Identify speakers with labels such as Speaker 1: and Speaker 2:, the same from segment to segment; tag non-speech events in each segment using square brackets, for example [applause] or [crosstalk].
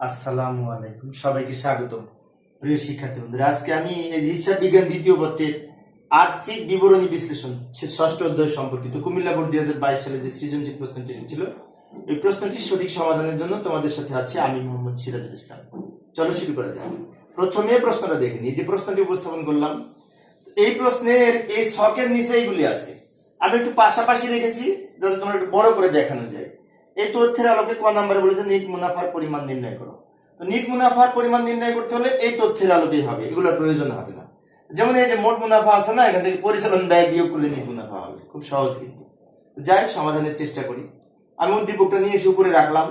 Speaker 1: আসসালামু আলাইকুম। সবাইকে স্বাগত প্রিয় শিক্ষার্থী বন্ধুরা, আজকে আমি এই হিসাব বিজ্ঞান দ্বিতীয় আর্থিক বিবরণী বিশ্লেষণ ষষ্ঠ অধ্যায় সম্পর্কিত কুমিল্লা বোর্ড দুই হাজার বাইশ সালে যে সৃজনশীল প্রশ্নটি ছিল এই প্রশ্নটির সঠিক সমাধানের জন্য তোমাদের সাথে আছে আমি মোহাম্মদ সিরাজুল ইসলাম। চলো শুরু করা যাক। প্রথমে প্রশ্নটা দেখে নিই, যে প্রশ্নটি উপস্থাপন করলাম। এই প্রশ্নের এই শখের নিচে এইগুলি আছে। আমি একটু পাশাপাশি রেখেছি, যাতে তোমরা একটু বড় করে দেখানো যায়। এই তথ্যের আলোকে ক নাম্বারে বলেছে নিট মুনাফার পরিমাণ নির্ণয় করো? তো নিট মুনাফার পরিমাণ নির্ণয় করতে হলে এই তথ্যের আলোকেই হবে এগুলোর প্রয়োজন হবে না। যেমন এই যে মোট মুনাফা আছে না, এখান থেকে পরিচালন ব্যয় বিয়োগ করলে নিট মুনাফা হবে, খুব সহজ কিন্তু। যাই সমাধানের চেষ্টা করি। আমি উদ্দীপকটা নিয়ে এসে উপরে রাখলাম।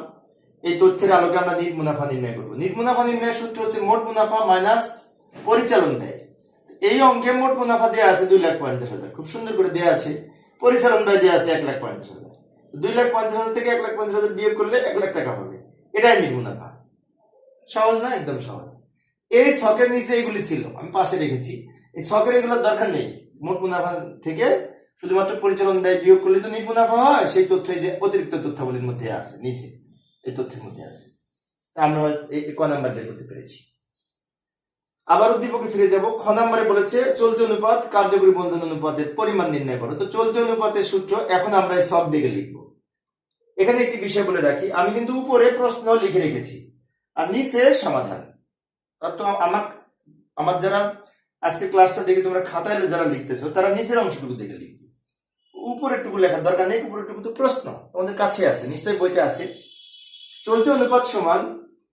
Speaker 1: এই তথ্যের আলোকে আমরা নিট মুনাফা নির্ণয় করব। নিট মুনাফা নির্ণয়ের সূত্র হচ্ছে মোট মুনাফা মাইনাস পরিচালন ব্যয়। এই অঙ্কে মোট মুনাফা দেওয়া আছে দুই লাখ পঞ্চাশ হাজার। খুব সুন্দর করে দেওয়া আছে। পরিচালন ব্যয় দেওয়া আছে এক লাখ পঞ্চাশ হাজার। দুই লাখ পঞ্চাশ হাজার থেকে এক লাখ পঞ্চাশ হাজার বিয়োগ করলে এক লাখ টাকা হবে। এটাই নিট মুনাফা। সহজ না? একদম সহজ। এই শখের নিচে এইগুলি ছিল। আমি পাশে রেখেছি। এই শখের এগুলোর দরকার নেই। মোট মুনাফা থেকে শুধুমাত্র পরিচালন ব্যয় বিয়োগ করলে তো নিট মুনাফা হয়। সেই তথ্য যে অতিরিক্ত তথ্যাবলীর মধ্যে আছে, নিচে। এই তথ্যের মধ্যে আছে। আমরা ক নাম্বার বের করতে পেরেছি। আবার উদ্দীপকে ফিরে যাব। খ নম্বরে বলেছে, চলতি অনুপাত কার্যকরী বন্ধন অনুপাতের পরিমাণ নির্ণয় করো। তো চলতি অনুপাতের সূত্র এখন আমরা সব দিকে লিখব। এখানে একটি বিষয় বলে রাখি, আমি কিন্তু উপরে প্রশ্ন লিখে রেখেছি, আর নিচে সমাধান। আমার আমার যারা আজকে ক্লাসটা দেখে তোমরা খাতায় যারা লিখতেছো, তারা নিচের অংশটুকু দেখে লিখবে। উপরেরটুকু লেখার দরকার নেই, উপরেরটুকু তো প্রশ্ন, তোমাদের কাছে আছে, নিশ্চয়ই বইতে আছে। চলতি অনুপাত সমান,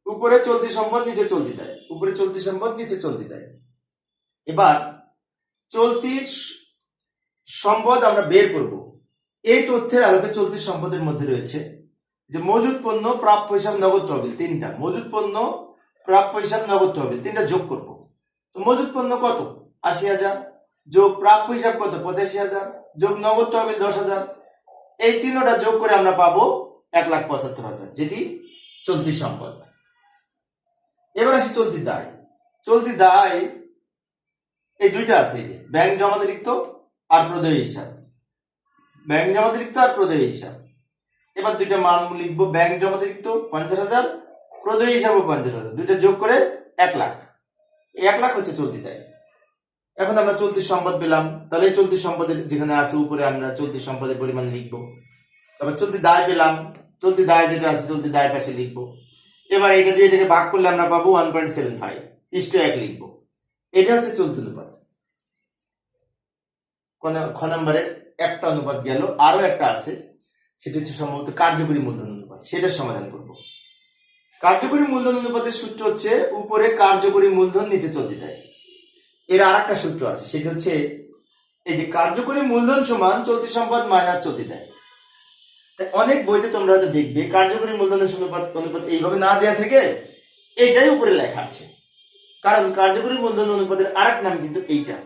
Speaker 1: উপরে চলতি সম্পদ, নিচে চলতি দেয়। উপরে চলতি সম্পদ, নিচে চলতি দেয়। এবার চলতি সম্পদ আমরা বের করব। এই তথ্যের আলোকে চলতি সম্পদের মধ্যে রয়েছে যে মজুদ পণ্য, প্রাপ্য হিসাব, নগদ তহবিল, তিনটা। মজুদ পণ্য, প্রাপ্য হিসাব, নগদ তহবিল, তিনটা যোগ করব। তো মজুদ পণ্য কত? আশি হাজার। যোগ প্রাপ্য হিসাব কত? পঁচাশি হাজার। যোগ নগদ তহবিল, দশ হাজার। এই তিনটা যোগ করে আমরা পাবো এক লাখ পঁচাত্তর হাজার, যেটি চলতি সম্পদ। এবার আসি চলতি দায়। চলতি দায় এই দুইটা আছে যে, ব্যাংক জমাতিরিক্ত আর প্রদেয় হিসাব। ব্যাংক জমাতিরিক্ত আর প্রদেয় হিসাব। এবার দুইটা মান লিখব, ব্যাংক জমাতিরিক্ত পঞ্চাশ হাজার, প্রদেয় হিসাবও পঞ্চাশ হাজার। দুইটা যোগ করে এক লাখ। এক লাখ হচ্ছে চলতি দায়। এখন আমরা চলতি সম্পদ পেলাম। তাহলে চলতি সম্পদের যেখানে আছে উপরে আমরা চলতি সম্পদের পরিমাণ লিখব। তারপর চলতি দায় পেলাম। চলতি দায় যেটা আছে, চলতি দায় পাশে লিখব। এবার এটা দিয়ে এটাকে ভাগ করলে আমরা পাবো one point seven five is to এক লিখব। এটা হচ্ছে চলতি অনুপাত। খ নম্বরের একটা অনুপাত গেল, আরও একটা আছে, সেটা হচ্ছে সম্ভবত কার্যকরী মূলধন অনুপাত সেটার সমাধান করব। কার্যকরী মূলধন অনুপাতের সূত্র হচ্ছে উপরে কার্যকরী মূলধন, নিচে চলতি দেয় এর আর একটা সূত্র আছে, সেটা হচ্ছে এই যে কার্যকরী মূলধন সমান চলতি সম্পদ মাইনাস চলতি দেয় অনেক বইতে তোমরা হয়তো দেখবে, কার্যকরী মূলধনের অনুপাত অনুপাত এইভাবে না দেয়া থেকে এইটাই উপরে লেখা আছে। কারণ কার্যকরী মূলধন অনুপাতের আরেক নাম কিন্তু এইটা।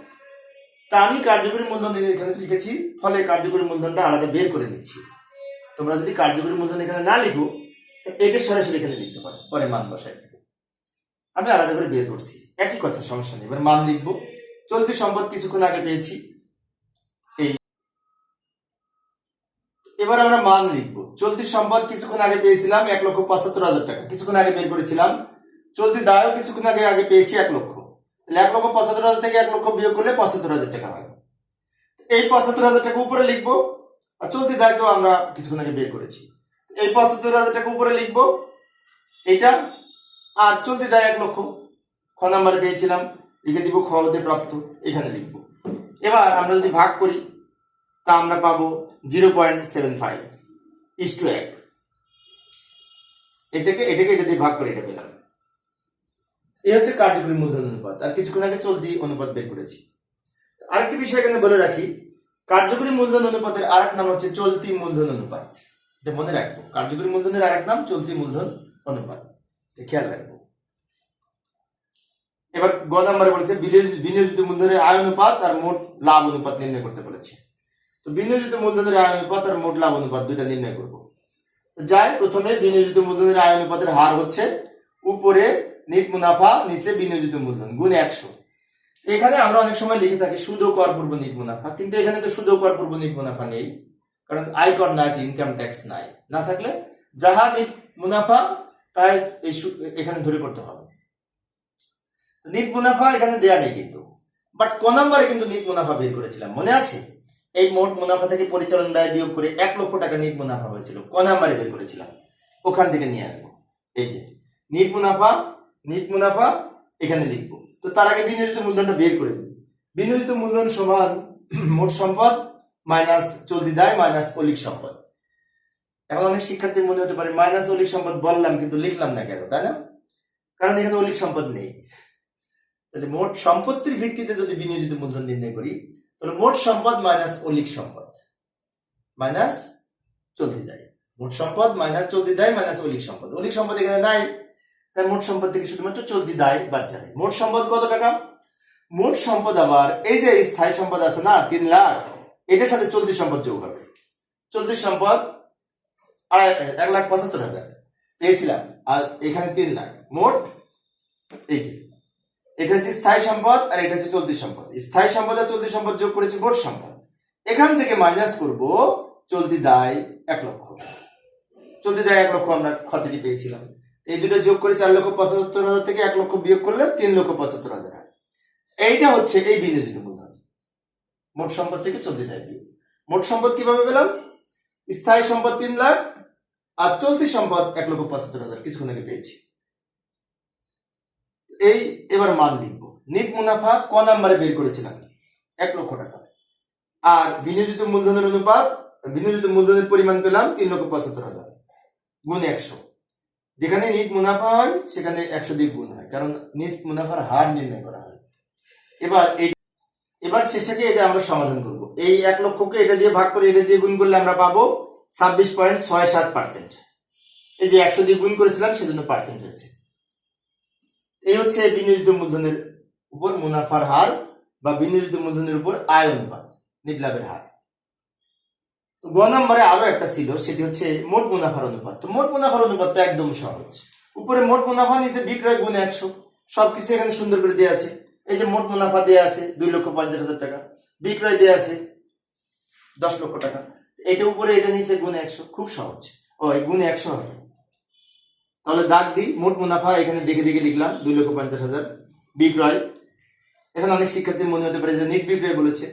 Speaker 1: তা আমি কার্যকরী মূলধন এখানে লিখেছি, ফলে কার্যকরী মূলধনটা আলাদা বের করে নিচ্ছি তোমরা যদি কার্যকরী মূলধন এখানে না লিখো এটা সরাসরি এখানে লিখতে পারো, পরে মান বসায় আমি আলাদা করে বের করছি। একই কথা, সমস্যা নেই। এবার মান লিখব। চলতি সম্পদ কিছুক্ষণ আগে পেয়েছি এই এবার আমরা মান লিখব। চলতি সম্পদ কিছুক্ষণ আগে পেয়েছিলাম এক লক্ষ পঁচাত্তর হাজার টাকা। কিছুক্ষণ আগে বের করেছিলাম। চলতি দায়ও কিছুক্ষণ আগে আগে পেয়েছি এক লক্ষ। তাহলে এক লক্ষ পঁচাত্তর হাজার থেকে এক লক্ষ বিয়োগ করলে পঁচাত্তর হাজার টাকা হয়। এই পঁচাত্তর হাজার টাকা উপরে লিখব আর চলতি দায় তো আমরা কিছুক্ষণ আগে বের করেছি। এই পঁচাত্তর হাজার টাকা উপরে লিখব। এটা আর চলতি দায় এক লক্ষ। খ নাম্বারে পেয়েছিলাম। লিখে দিব খ হতে প্রাপ্ত। এখানে লিখব। এবার আমরা যদি ভাগ করি তা আমরা পাবো zero point seven five, is to এক। এটাকে এটাকে এটা দিয়ে ভাগ করে এটা পেলাম। এই হচ্ছে কার্যকরী মূলধন অনুপাত। আর কিছুক্ষণ আগে চলতি অনুপাত বের করেছি। আরেকটি বিষয় এখানে বলে রাখি, কার্যকরী মূলধন অনুপাতের আরেক নাম হচ্ছে চলতি মূলধন অনুপাত। এটা মনে রাখব, কার্যকরী মূলধনের আরেক নাম চলতি মূলধন অনুপাত। এটা খেয়াল রাখব। এবার গ নাম্বারে বলেছে বিনিয়োজ- বিনিয়োজিত মূলধনের আয় অনুপাত আর মোট লাভ অনুপাত নির্ণয় করতে বলেছে। বিনিয়োজিত মূলধনের আয় অনুপাত আর মোট লাভ অনুপাত দুইটা নির্ণয় করব। যাই, প্রথমে বিনিয়োজিত মূলধনের আয় অনুপাতের হার হচ্ছে উপরে নিট মুনাফা, নিচে বিনিয়োজিত মূলধন, গুণ একশো। এখানে আমরা অনেক সময় লিখে থাকি সুদ ও কর পূর্ব নিট মুনাফা, কিন্তু এখানে তো সুদ ও কর পূর্ব নিট মুনাফা নেই, কারণ আয়কর নাই ইনকাম ট্যাক্স নাই। না থাকলে যাহা নিট মুনাফা, তাই এই এখানে ধরে করতে হবে। নিট মুনাফা এখানে দেয়া নেই কিন্তু বাট ক নাম্বারে কিন্তু নিট মুনাফা বের করেছিলাম, মনে আছে? এই মোট মুনাফা থেকে পরিচালন ব্যয় বিয়োগ করে এক লক্ষ টাকা নিট মুনাফা হয়েছিল। ক নাম্বারে বের করেছিলাম। ওখান থেকে নিয়ে আসব। এই যে, নিট মুনাফা নিট মুনাফা, এখানে লিখব। তো তার আগে বিনিয়োজিত মূলধনটা বের করে দিই। বিনিয়োজিত মূলধন সমান [clears throat] মোট সম্পদ মাইনাস চলতি দায় মাইনাস অলিক সম্পদ। এখন অনেক শিক্ষার্থীর মনে হতে পারে মাইনাস অলিক সম্পদ বললাম কিন্তু লিখলাম না কেন, তাই না? কারণ এখানে অলিক সম্পদ নেই। তাহলে মোট সম্পত্তির ভিত্তিতে যদি বিনিয়োজিত মূলধন নির্ণয় করি তাহলে মোট সম্পদ মাইনাস অলিক সম্পদ। মাইনাস চলতি দায়। মোট সম্পদ মাইনাস চলতি দায় মাইনাস অলিক সম্পদ। অলিক সম্পদ এখানে নাই, তাই মোট সম্পদ থেকে শুধুমাত্র চলতি দায় বাদ যাবে। মোট সম্পদ কত টাকা? মোট সম্পদ আবার, এই যে স্থায়ী সম্পদ আছে না, তিন লাখ, এটার সাথে চলতি সম্পদ যোগ হবে। চলতি সম্পদ আড়াই, এক লাখ পঁচাত্তর হাজার, পেয়েছিলাম, আর এখানে তিন লাখ। মোট, এই যে। এটা হচ্ছে স্থায়ী সম্পদ আর এটা হচ্ছে চলতি সম্পদ। স্থায়ী সম্পদ আর চলতি সম্পদ যোগ করেছি মোট সম্পদ। এখান থেকে মাইনাস করব চলতি দায় এক লক্ষ। চলতি দায় এক লক্ষ আমরা ক্ষতিটি পেয়েছিলাম। এই দুটো যোগ করে চার লক্ষ পঁচাত্তর হাজার থেকে এক লক্ষ বিয়োগ করলে তিন লক্ষ পঁচাত্তর হাজার হয়। এইটা হচ্ছে এই বিনিয়োজিত মূলধন। মোট সম্পদ থেকে চলতি দায় বিয়োগ। মোট সম্পদ কীভাবে পেলাম? স্থায়ী সম্পদ তিন লাখ আর চলতি সম্পদ এক লক্ষ পঁচাত্তর হাজার। কিছুক্ষণ আগে পেয়েছি। এই এবার মান লিখব। নিট মুনাফা ক নাম্বারে বের করেছিলাম এক লক্ষ টাকা। আর বিনিয়োজিত মূলধনের অনুপাত, বিনিয়োজিত মূলধনের পরিমাণ পেলাম তিন লক্ষ পঁচাত্তর হাজার গুণ একশো। যেখানে নিট মুনাফা হয়, সেখানে একশো দিয়ে গুণ হয়, কারণ নিট মুনাফার হার নির্ণয় করা হয়। এবার এই, এবার শেষে এটা আমরা সমাধান করব। এই এক লক্ষকে এটা দিয়ে ভাগ করে, এটা দিয়ে গুণ করলে আমরা পাবো ছাব্বিশ পয়েন্ট ছয় সাত পার্সেন্ট। এই যে একশো দিয়ে গুণ করেছিলাম, সেজন্য পার্সেন্ট হয়েছে। এই হচ্ছে বিনিয়োজিত মূলধনের উপর মুনাফার হার বা বিনিয়োজিত মূলধনের উপর আয় অনুপাত নিট লাভের হার। তো গ নম্বরে আরও একটা ছিল, সেটি হচ্ছে মোট মুনাফার অনুপাত। মোট মুনাফার অনুপাতটা একদম সহজ। উপরে মোট মুনাফা, নিচে বিক্রয় গুণ একশো। সবকিছু এখানে সুন্দর করে দেওয়া আছে। এই যে মোট মুনাফা দেওয়া আছে দুই লক্ষ পঞ্চাশ হাজার টাকা। বিক্রয় দেওয়া আছে দশ লক্ষ টাকা। এটা উপরে, এটা নিচে গুণ একশো। খুব সহজ। ও গুণ একশো হবে। তাহলে দাগ দিই, মোট মুনাফা এখানে দেখে দেখে লিখলাম দুই লক্ষ পঞ্চাশ হাজার বিক্রয়। এখানে অনেক শিক্ষার্থীর মনে হতে পারে যে নিট বিক্রয় বলেছে।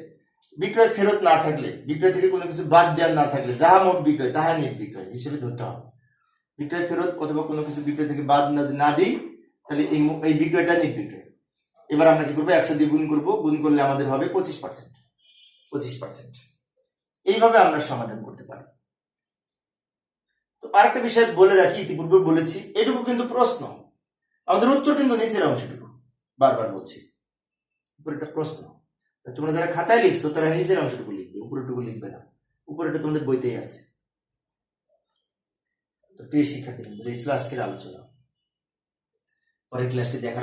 Speaker 1: বিক্রয় ফেরত না থাকলে, বিক্রয় থেকে কোনো কিছু বাদ দেওয়ার না থাকলে, যাহা মোট বিক্রয়, তাহা নিট বিক্রয় হিসেবে ধরতে হবে। বিক্রয় ফেরত অথবা কোনো কিছু বিক্রয় থেকে বাদ না দিই, তাহলে এই এই বিক্রয়টা নিট বিক্রয়। এবার আমরা কি করব? একশো দিয়ে গুণ করব, গুণ করলে আমাদের হবে পঁচিশ পার্সেন্ট পঁচিশ পার্সেন্ট এইভাবে আমরা সমাধান করতে পারি। তো আরেকটা বিষয় বলে রাখি, ইতিপূর্বে বলেছি, এটুকু কিন্তু প্রশ্ন। আমাদের উত্তর কিন্তু নিচের অংশটুকু, বারবার বলছি। উপরেটা প্রশ্ন। তোমরা যারা খাতায় লিখছো, তারা নিজের অংশটুকু লিখবে উপরেটুকু লিখবে না। উপরেটা তোমাদের বইতেই আছে। তো প্রিয় শিক্ষার্থী বন্ধুরা, এই ছিল আজকের আলোচনা। পরের ক্লাসটি দেখার